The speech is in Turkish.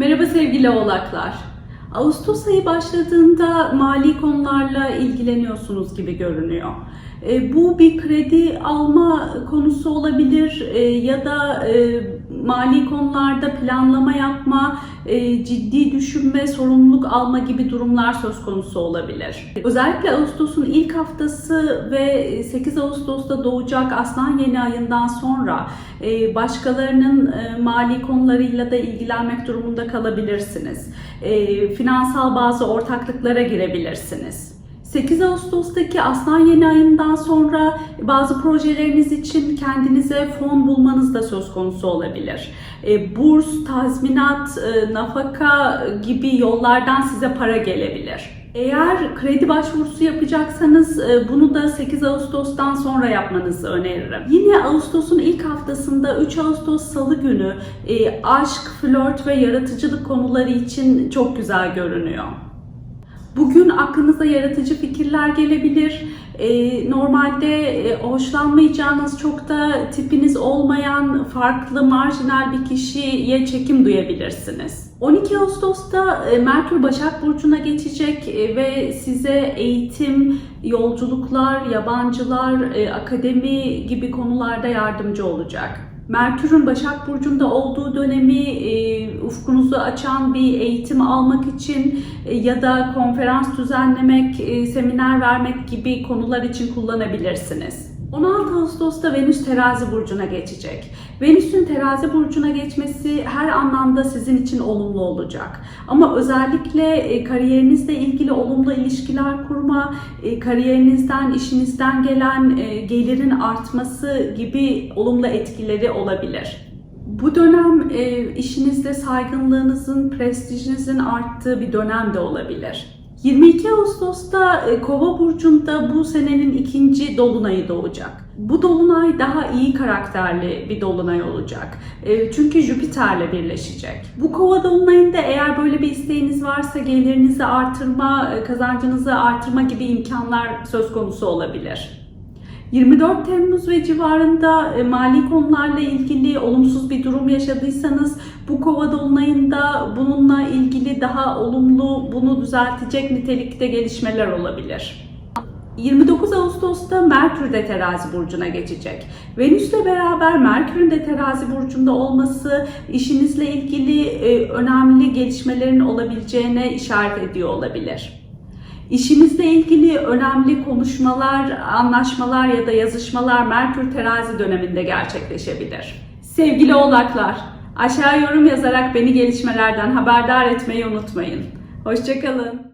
Merhaba sevgili oğlaklar. Ağustos ayı başladığında mali konularla ilgileniyorsunuz gibi görünüyor. E, bu bir kredi alma konusu olabilir e, ya da e, mali konularda planlama yapma, e, ciddi düşünme, sorumluluk alma gibi durumlar söz konusu olabilir. Özellikle Ağustos'un ilk haftası ve 8 Ağustos'ta doğacak Aslan yeni ayından sonra e, başkalarının e, mali konularıyla da ilgilenmek durumunda kalabilirsiniz. E, Finansal bazı ortaklıklara girebilirsiniz. 8 Ağustos'taki Aslan yeni ayından sonra bazı projeleriniz için kendinize fon bulmanız da söz konusu olabilir. E, Burs, tazminat, e, nafaka gibi yollardan size para gelebilir. Eğer kredi başvurusu yapacaksanız e, bunu da 8 Ağustos'tan sonra yapmanızı öneririm. Yine Ağustos'un ilk haftasında 3 Ağustos Salı günü aşk, flört ve yaratıcılık konuları için çok güzel görünüyor. Bugün aklınıza yaratıcı fikirler gelebilir. Ee, normalde e, hoşlanmayacağınız çok da tipiniz olmayan farklı marjinal bir kişiye çekim duyabilirsiniz. 12 Ağustos'ta e, Merkür Başak Burcu'na geçecek e, ve size eğitim, yolculuklar, yabancılar, e, akademi gibi konularda yardımcı olacak. Merkür'ün Başak Burcu'nda olduğu dönemi e, ufkunuzu açan bir eğitim almak için e, ya da konferans düzenlemek, e, seminer vermek gibi konular için kullanabilirsiniz. 16 Ağustos'ta Venüs terazi burcuna geçecek. Venüs'ün terazi burcuna geçmesi her anlamda sizin için olumlu olacak. Ama özellikle e, kariyerinizle ilgili olumlu ilişkiler kurma, e, kariyerinizden, işinizden gelen e, gelirin artması gibi olumlu etkileri olabilir. Bu dönem işinizde saygınlığınızın, prestijinizin arttığı bir dönem de olabilir. 22 Ağustos'ta e, Kova burcunda bu senenin ikinci dolunayı doğacak. Bu dolunay daha iyi karakterli bir dolunay olacak. E, Çünkü Jüpiter'le birleşecek. Bu Kova dolunayında eğer böyle bir isteğiniz varsa gelirinizi artırma, e, kazancınızı artırma gibi imkanlar söz konusu olabilir. 24 Temmuz ve civarında e, mali konularla ilgili olumsuz bir durum yaşadıysanız bu kova dolunayında bununla ilgili daha olumlu, bunu düzeltecek nitelikte gelişmeler olabilir. 29 Ağustos'ta Merkür de terazi burcuna geçecek. Venüs'le beraber Merkür'ün de terazi burcunda olması işinizle ilgili e, önemli gelişmelerin olabileceğine işaret ediyor olabilir. İşinizle ilgili önemli konuşmalar, anlaşmalar ya da yazışmalar Merkür terazi döneminde gerçekleşebilir. Sevgili oğlaklar, aşağı yorum yazarak beni gelişmelerden haberdar etmeyi unutmayın. Hoşçakalın.